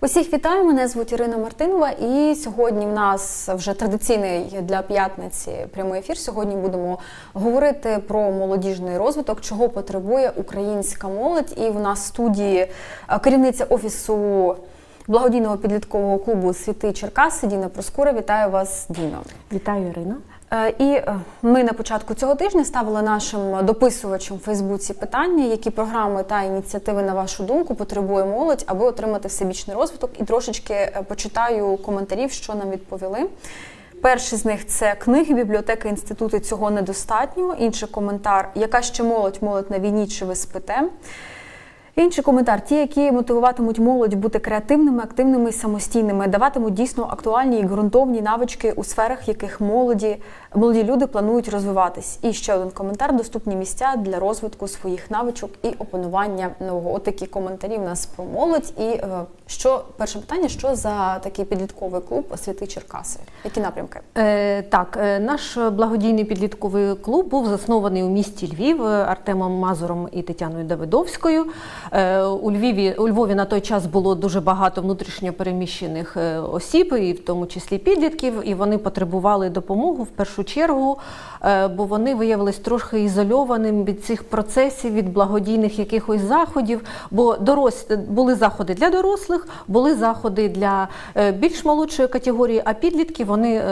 Усіх вітаю, мене звуть Ірина Мартинова, і сьогодні в нас вже традиційний для п'ятниці прямий ефір. Сьогодні будемо говорити про молодіжний розвиток, чого потребує українська молодь. І в нас в студії е, керівниця офісу благодійного підліткового клубу Світи Черкаси Діна Проскура. Вітаю вас, Діно. Вітаю, Ірина. Е, І е, ми на початку цього тижня ставили нашим дописувачам в Фейсбуці питання, які програми та ініціативи, на вашу думку, потребує молодь, аби отримати всебічний розвиток. І трошечки е, почитаю коментарів, що нам відповіли. Перший з них це книги, бібліотеки, інститути цього недостатньо. Інший коментар: яка ще молодь, молодь на війні, чи ви спите? Інший коментар: ті, які мотивуватимуть молодь бути креативними, активними і самостійними, даватимуть дійсно актуальні і ґрунтовні навички у сферах, яких молоді, молоді люди планують розвиватись. І ще один коментар: доступні місця для розвитку своїх навичок і опанування нового. От такі коментарі в нас про молодь. І е, що перше питання: що за такий підлітковий клуб Святи Черкаси? Які напрямки? Е, так, е, наш благодійний підлітковий клуб був заснований у місті Львів е, Артемом Мазуром і Тетяною Давидовською. Е, у Львові у Львові на той час було дуже багато внутрішньо переміщених е, осіб, і в тому числі підлітків, і вони потребували допомоги в першу чергу, е, бо вони виявились трохи ізольованими від цих процесів, від благодійних якихось заходів. Бо дорос... були заходи для дорослих, були заходи для більш молодшої категорії, а підлітки вони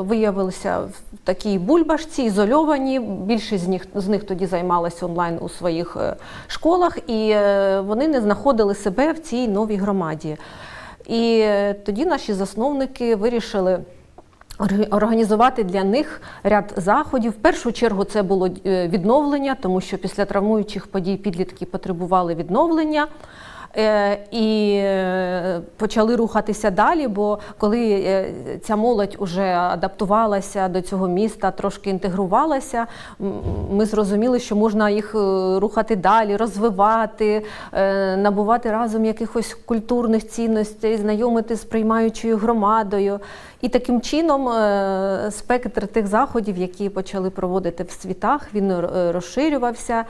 виявилися в такій бульбашці, ізольовані. Більшість з них з них тоді займалися онлайн у своїх школах, і вони не знаходили себе в цій новій громаді. І е, тоді наші засновники вирішили. Організувати для них ряд заходів. В першу чергу це було е, відновлення, тому що після травмуючих подій підлітки потребували відновлення. Е, І е, почали рухатися далі, бо коли е, ця молодь вже адаптувалася до цього міста, трошки інтегрувалася, ми зрозуміли, що можна їх рухати далі, розвивати, набувати разом якихось культурних цінностей, знайомити з приймаючою громадою. І таким чином спектр тих заходів, які почали проводити в світах, він розширювався.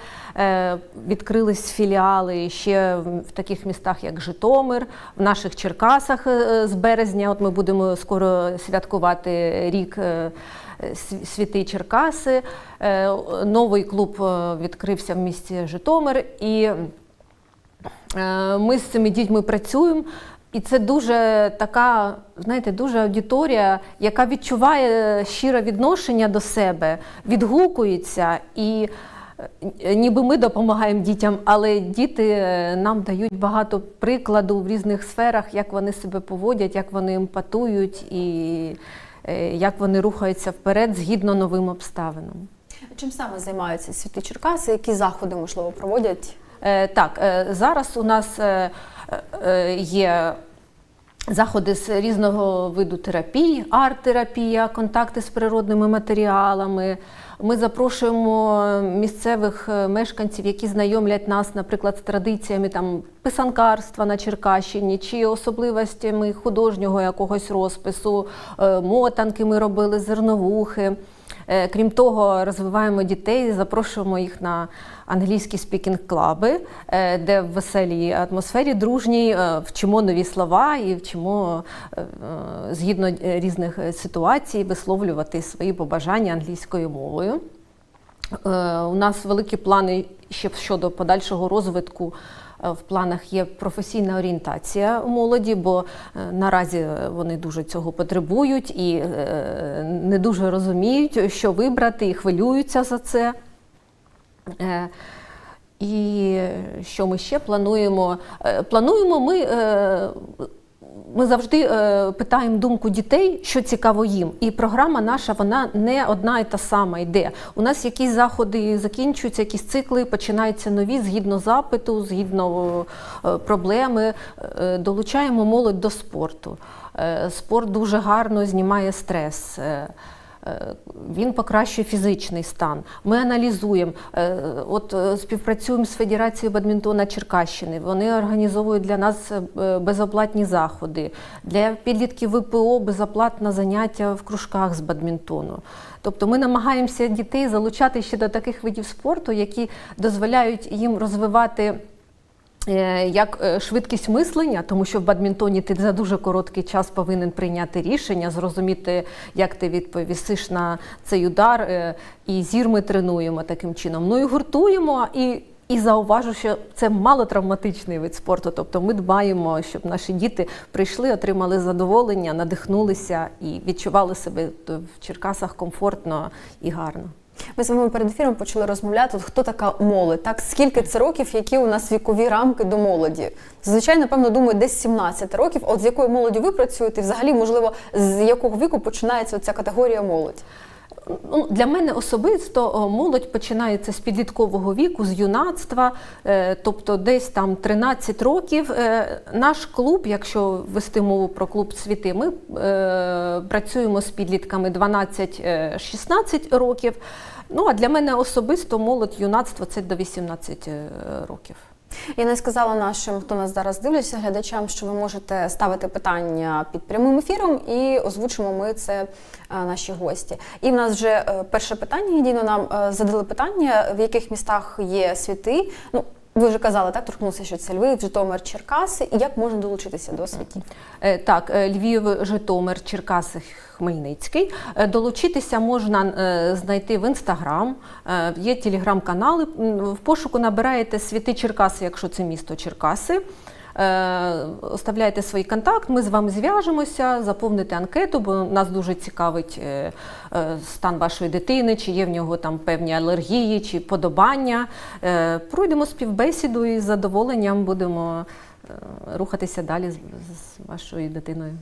Відкрились філіали ще в в таких містах, як Житомир, в наших Черкасах е, з березня. От ми будемо скоро святкувати рік. е, Св- Святи Черкаси. Е, Новий клуб відкрився в місті Житомир, і Ми з цими дітьми працюємо. І це дуже така, знаєте, дуже аудиторія, яка відчуває щире відношення до себе, відгукується, і ніби ми допомагаємо дітям, але діти е, нам дають багато прикладу в різних сферах, як вони себе поводять, як вони емпатують і е, як вони рухаються вперед згідно новим обставинам. Чим саме займаються Святи Черкаси? Які заходи можливо проводять? Е, Так, е, зараз у нас е, е, є заходи з різного виду терапій, арт-терапія, контакти з природними матеріалами. Ми запрошуємо місцевих е, мешканців, які знайомлять нас, наприклад, з традиціями там писанкарства на Черкащині чи особливостями художнього якогось розпису, е, мотанки ми робили, зерновухи. Е, Крім того, розвиваємо дітей, запрошуємо їх на англійські спікінг-клаби, е, де в веселій атмосфері дружній е, вчимо нові слова і вчимо згідно різних ситуацій висловлювати свої побажання англійською мовою. У нас великі плани ще щодо подальшого розвитку. Е, В планах є професійна орієнтація молоді, бо е, наразі вони дуже цього потребують і е, не дуже розуміють, що вибрати, і хвилюються за це. І що ми ще плануємо? Плануємо ми. Ми завжди е, питаємо думку дітей, що цікаво їм. І програма наша вона не одна і та сама йде. У нас якісь заходи закінчуються, якісь цикли, починаються нові згідно запиту, згідно е, проблеми. Е, Долучаємо молодь до спорту. Е, Спорт дуже гарно знімає стрес. Е, Він покращує фізичний стан. Ми аналізуємо. Е, От е, співпрацюємо з Федерацією бадмінтона Черкащини. Вони організовують для нас е, безоплатні заходи. Для підлітків ВПО безоплатне заняття в кружках з бадмінтону. Тобто ми намагаємося дітей залучати ще до таких видів спорту, які дозволяють їм розвивати е, як е, швидкість мислення, тому що в бадмінтоні ти за дуже короткий час повинен прийняти рішення, зрозуміти, як ти відповісиш на цей удар. е, І зір ми тренуємо таким чином. Ну і гуртуємо і. І зауважу, що це малотравматичний вид спорту. Тобто ми дбаємо, щоб наші діти прийшли, отримали задоволення, надихнулися і відчували себе в Черкасах комфортно і гарно. Ми з вами перед ефіром почали розмовляти, хто така молодь, так скільки це років, які у нас вікові рамки до молоді. Зазвичай, напевно, думаю, десь 17 років. От з якою молоді ви працюєте, взагалі, можливо, з якого віку починається ця категорія молодь? Ну, для мене особисто молодь починається з підліткового віку, з юнацтва, е, тобто десь там 13 років. Е, Наш клуб, якщо вести мову про клуб світи, ми е, працюємо з підлітками 12-16 років. Ну а для мене особисто молодь юнацтво це до 18 років. Я не сказала нашим, хто нас зараз дивляться, глядачам, що ви можете ставити питання під прямим ефіром, і озвучимо ми це е, наші гості. І в нас вже е, перше питання. Дійно нам е, задали питання, в яких містах є світи. Ну ви вже казали, так торкнулися, що це Львів, Житомир, Черкаси. Як можна долучитися до світів? Е, Так, е, Львів, Житомир, Черкаси, Хмельницький. Е, Долучитися можна знайти в інстаграм, є телеграм-канали. В пошуку набираєте світи Черкаси, якщо це місто Черкаси. Е, Оставляєте свій контакт, ми з вами зв'яжемося, заповните анкету, бо нас дуже цікавить е, е, стан вашої дитини, чи є в нього там певні алергії, чи подобання. Пройдемо співбесіду і з задоволенням будемо рухатися далі з, з вашою дитиною.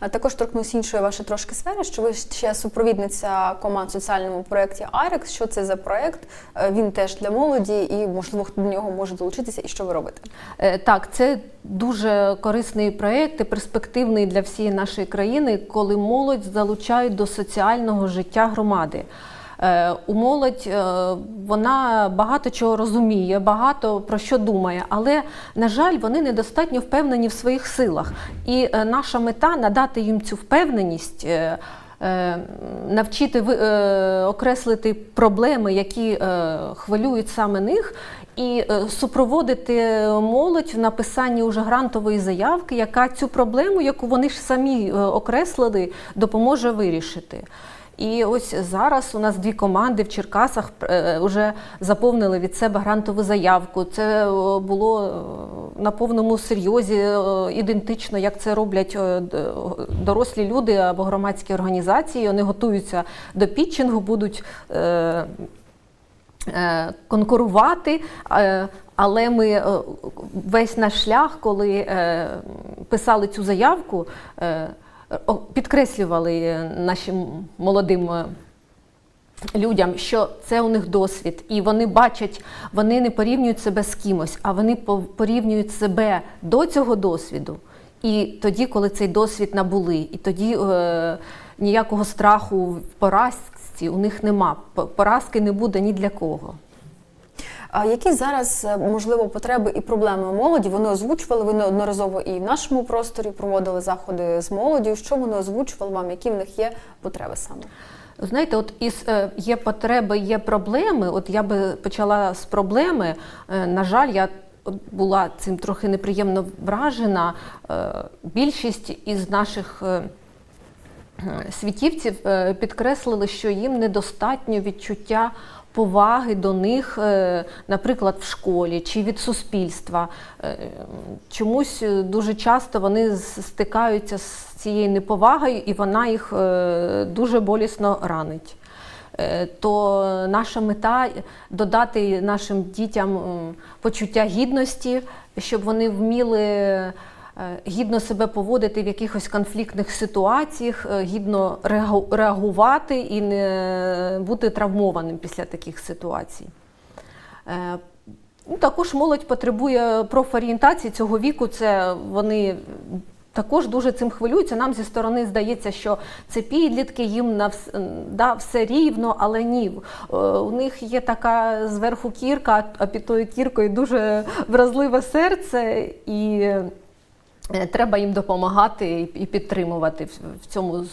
А Також торкнусь іншої вашої трошки сфери, що ви ще супровідниця команд в соціальному проєкті Айрекс. Що це за проєкт? Е, Він теж для молоді, і можливо хто до нього може долучитися, і що ви робите? Е, Так, це дуже корисний проєкт і перспективний для всієї нашої країни, коли молодь залучають до соціального життя громади. Е, У молодь е, вона багато чого розуміє, багато про що думає, але, на жаль, вони недостатньо впевнені в своїх силах. І е, наша мета надати їм цю впевненість. Навчити окреслити проблеми, які хвилюють саме них, і супроводити молодь в написанні уже грантової заявки, яка цю проблему, яку вони ж самі окреслили, допоможе вирішити. І ось зараз у нас дві команди в Черкасах е, вже заповнили від себе грантову заявку. Це е, було е, на повному серйозі е, ідентично, як це роблять е, дорослі люди або громадські організації. Вони готуються до пітчингу, будуть. е, е, конкурувати, е, але ми е, весь наш шлях, коли е, писали цю заявку, е, підкреслювали нашим молодим. е, Людям, що це у них досвід, і вони бачать, вони не порівнюють себе з кимось, а вони порівнюють себе до цього досвіду. І тоді, коли цей досвід набули, і тоді е, ніякого страху в поразці у них нема. Поразки не буде ні для кого. А які зараз е, можливо потреби і проблеми молоді? Вони озвучували ви неодноразово і в нашому просторі проводили заходи з молоддю. Що вони озвучували вам? Які в них є потреби саме? Знаєте, от із е, є потреби, є проблеми. От я би почала з проблеми. Е, на жаль, я була цим трохи неприємно вражена. Більшість із наших. Світівців підкреслили, що їм недостатньо відчуття поваги до них, е, наприклад, в школі чи від суспільства. Е, Чомусь е, дуже часто вони стикаються з цією неповагою, і вона їх дуже болісно ранить. То наша мета додати нашим дітям почуття гідності, щоб вони вміли гідно себе поводити в якихось конфліктних ситуаціях, е, гідно реагувати і не бути травмованим після таких ситуацій. Е, ну, Також молодь потребує профорієнтації цього віку. Це вони також дуже цим хвилюються. Нам зі сторони здається, що це підлітки, їм на вс- да, все рівно, але ні. Е, У них є така зверху кірка, а під тою кіркою дуже вразливе серце. І Е, Треба їм допомагати і- підтримувати в- цьому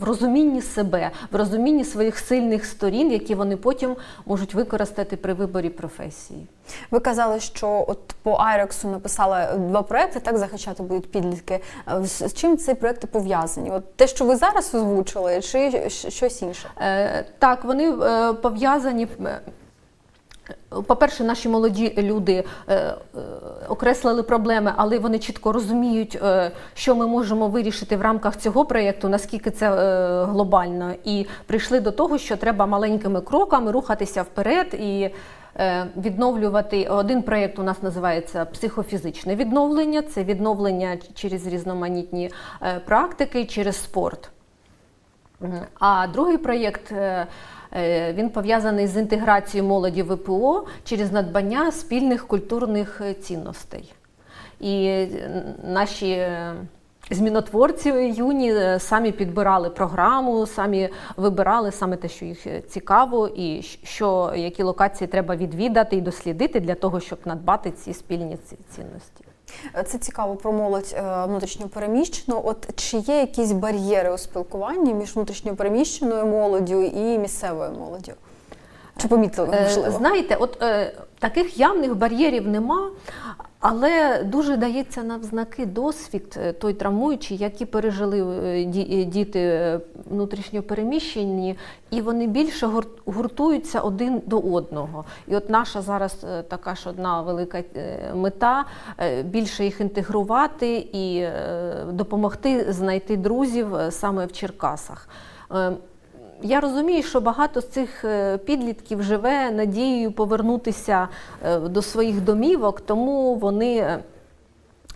в розумінні себе, в розумінні своїх сильних сторін, які вони потім можуть використати при виборі професії. Ви казали, що от по Айрексу написали два проекти, так захищати будуть підлітки. Е, З з чим ці проекти пов'язані? От те, що ви зараз озвучили, чи щось інше? Е, Так, вони е, пов'язані. По-перше, наші молоді люди е, е, окреслили проблеми, але вони чітко розуміють, е, що ми можемо вирішити в рамках цього проєкту, наскільки це глобально, і прийшли до того, що треба маленькими кроками рухатися вперед і відновлювати. Один проєкт у нас називається психофізичне відновлення. Це відновлення через різноманітні практики, через спорт. А другий проєкт він пов'язаний з інтеграцією молоді ВПО через надбання спільних культурних е, цінностей. І е, наші е, змінотворці юні е, самі підбирали програму, самі вибирали саме те, що їх е, цікаво, і що які локації треба відвідати і дослідити для того, щоб надбати ці спільні цінності. Це цікаво про молодь е, внутрішньопереміщену. От чи є якісь бар'єри у спілкуванні між внутрішньопереміщеною молоддю і місцевою молоддю? Чи помітили Е, можливо? Знаєте, от е, таких явних бар'єрів нема, але дуже дається нам знаки досвід е, той травмуючий, який пережили е, е, діти внутрішньопереміщені, і вони більше гур- гуртуються один до одного. І от наша зараз така ж одна велика мета більше їх інтегрувати і допомогти знайти друзів саме в Черкасах. Я розумію, що багато з цих е, підлітків живе надією повернутися е, до своїх домівок, тому вони е,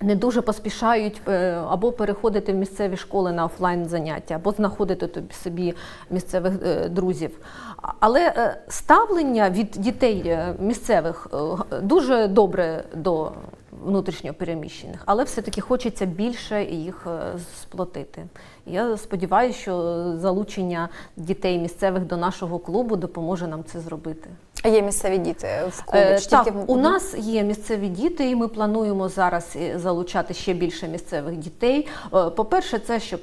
не дуже поспішають або переходити в місцеві школи на офлайн заняття, або знаходити тобі собі місцевих друзів. Але ставлення від дітей місцевих дуже добре до внутрішньопереміщених, але все-таки хочеться більше їх е, сплотити. Я сподіваюся, що залучення дітей місцевих до нашого клубу допоможе нам це зробити. А є місцеві діти в? Е, так, тільки у нас є місцеві діти, і ми плануємо зараз е, залучати ще більше місцевих дітей. Е, По-перше, це щоб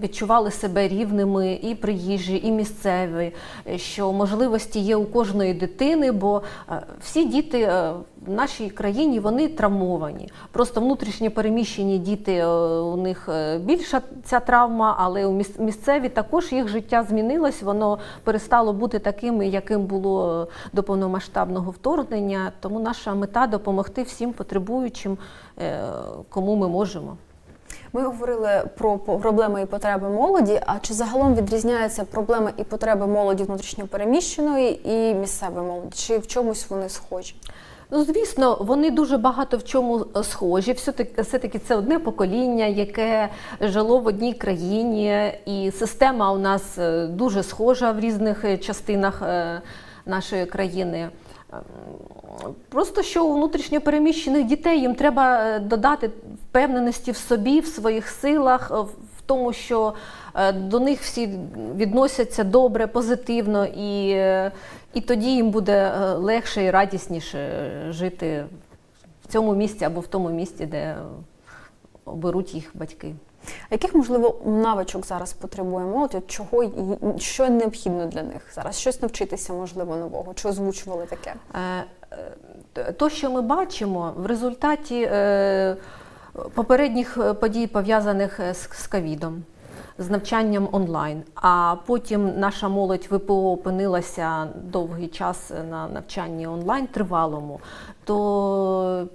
відчували себе рівними і приїжджі, і місцеві, що можливості є у кожної дитини, бо всі діти в нашій країні вони травмовані. Просто внутрішньо переміщені діти у них більша ця травма, але у міс- місцеві також їх життя змінилось. Воно перестало бути таким, яким було до повномасштабного вторгнення. Тому наша мета допомогти всім потребуючим, е, кому ми можемо. Ми говорили про проблеми і потреби молоді. А чи загалом відрізняються проблеми і потреби молоді внутрішньопереміщеної і місцевої молоді? Чи в чомусь вони схожі? Ну, звісно, вони дуже багато в чому е, схожі. Все-таки, все-таки це одне покоління, яке жило в одній країні, і система у нас е, дуже схожа в різних частинах нашої країни. Ем, Просто що у внутрішньопереміщених дітей їм треба е, додати впевненості в собі, в своїх силах, е, в тому, що е, до них всі відносяться добре, позитивно, і, і тоді їм буде легше і радісніше жити в цьому місці або в тому місці, де оберуть їх батьки. Яких можливо навичок зараз потребує молодь? От чого що необхідно для них зараз? Щось навчитися можливо нового? Чи озвучували таке? Е, е, То, що ми бачимо в результаті е, попередніх подій, пов'язаних з ковідом, з навчанням онлайн, а потім наша молодь ВПО опинилася довгий час на навчанні онлайн тривалому, то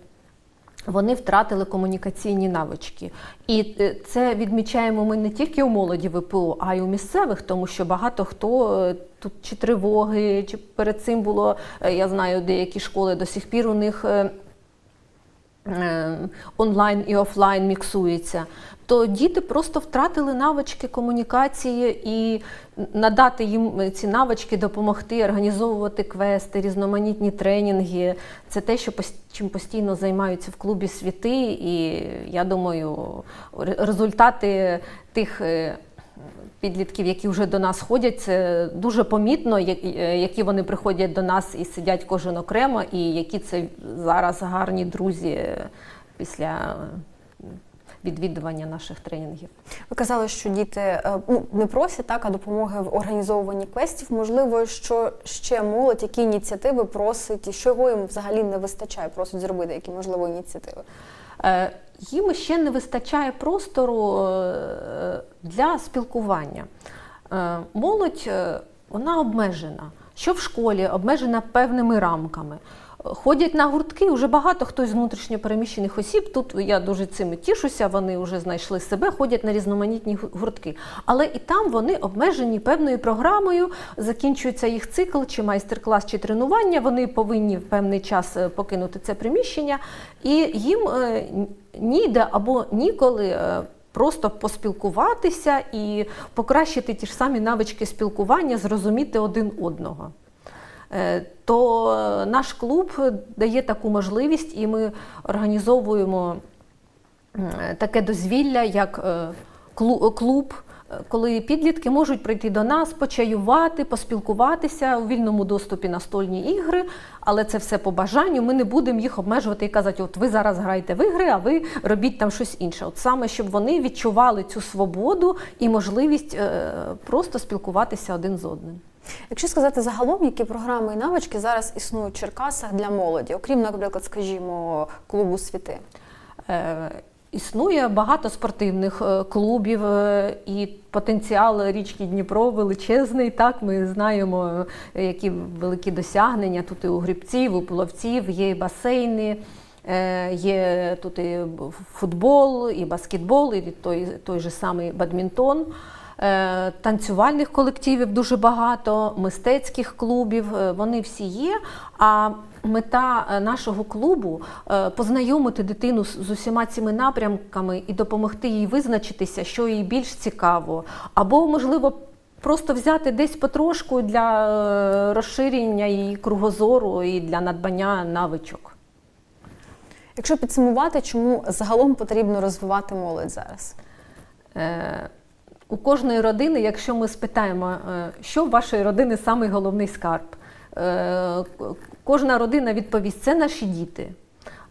вони втратили комунікаційні навички. І е, це відмічаємо ми не тільки у молоді ВПО, а й у місцевих, тому що багато хто е, тут чи тривоги, чи перед цим було, е, я знаю, деякі школи до сих пір у них. Е, е, онлайн і офлайн міксується, то діти просто втратили навички комунікації і надати їм ці навички, допомогти організовувати квести, різноманітні тренінги. Це те, що чим постійно займаються в клубі світи, і я думаю, ре- результати тих. Підлітків, які вже до нас ходять, це дуже помітно, е, які вони приходять до нас і сидять кожен окремо, і які це зараз гарні друзі е, після відвідування наших тренінгів. Ви казали, що діти е, ну, не просять так, а допомоги в організовуванні квестів. Можливо, що ще молодь, які ініціативи просить, і чого їм взагалі не вистачає, просить зробити, які можливо ініціативи. Їм ще не вистачає простору е, для спілкування. Е, Молодь е, вона обмежена. Що в школі обмежена певними рамками. Ходять на гуртки, вже багато хто з внутрішньопереміщених осіб. Тут я дуже цим тішуся, вони вже знайшли себе, ходять на різноманітні гуртки. Але і там вони обмежені певною програмою, закінчується їх цикл, чи майстер-клас, чи тренування. Вони повинні в певний час е, покинути це приміщення, і їм е, ніде або ніколи. е, Просто поспілкуватися і покращити ті ж самі навички спілкування, зрозуміти один одного. Е, То е, наш клуб дає таку можливість, і ми організовуємо таке дозвілля, як е, клуб, е, коли підлітки можуть прийти до нас, почаювати, поспілкуватися у вільному доступі настольні ігри, але це все по бажанню. Ми не будемо їх обмежувати і казати, от ви зараз граєте в ігри, а ви робіть там щось інше. От саме щоб вони відчували цю свободу і можливість е, просто спілкуватися один з одним. Якщо сказати загалом, які програми і навички зараз існують в Черкасах для молоді, окрім, наприклад, скажімо, клубу світи. Е, Існує багато спортивних е, клубів е, і потенціал річки Дніпро величезний. Так, ми знаємо, які великі досягнення тут і у грибців, у пловців, є і басейни. Є тут і футбол, і баскетбол, і той, той же самий бадмінтон. Е, Танцювальних колективів дуже багато, мистецьких клубів, е, вони всі є. А мета е, нашого клубу познайомити дитину з усіма цими напрямками і допомогти їй визначитися, що їй більш цікаво, або можливо. Просто взяти десь потрошку для розширення її кругозору і для надбання навичок. Якщо підсумувати, чому загалом потрібно розвивати молодь зараз? Е, У кожної родини, якщо ми спитаємо, е, що в вашої родини самий головний скарб, е, кожна родина відповість: це наші діти.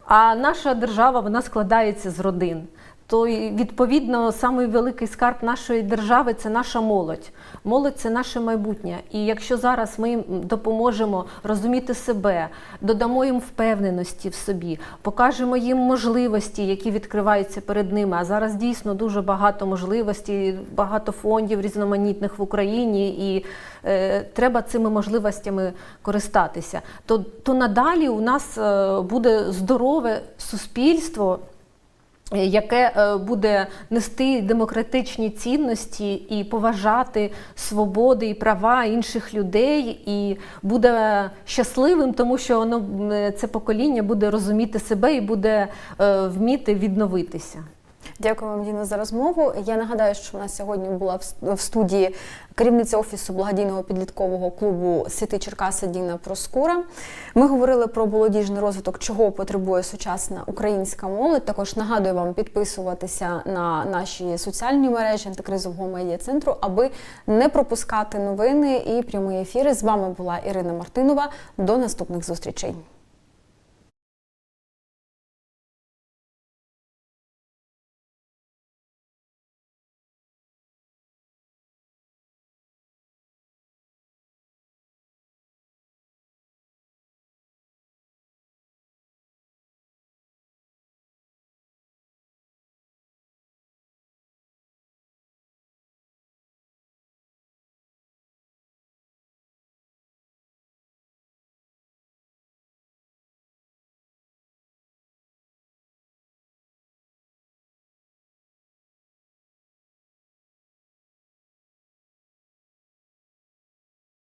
А наша держава вона складається з родин. То відповідно самий великий скарб нашої держави це наша молодь. Молодь це наше майбутнє. І якщо зараз ми їм допоможемо розуміти себе, додамо їм впевненості в собі, покажемо їм можливості, які відкриваються перед ними. А зараз дійсно дуже багато можливостей, багато фондів різноманітних в Україні, і е, треба цими можливостями користатися. То, то надалі у нас е, буде здорове суспільство яке е, буде нести демократичні цінності і поважати свободи і права інших людей, і буде щасливим, тому що воно це покоління буде розуміти себе і буде е, вміти відновитися. Дякую вам, Діна, за розмову. Я нагадаю, що у нас сьогодні була в студії керівниця офісу благодійного підліткового клубу Святи Черкаси Діна Проскура. Ми говорили про молодіжний розвиток, чого потребує сучасна українська молодь. Також нагадую вам підписуватися на наші соціальні мережі антикризового медіа центру, аби не пропускати новини і прямі ефіри. З вами була Ірина Мартинова. До наступних зустрічей.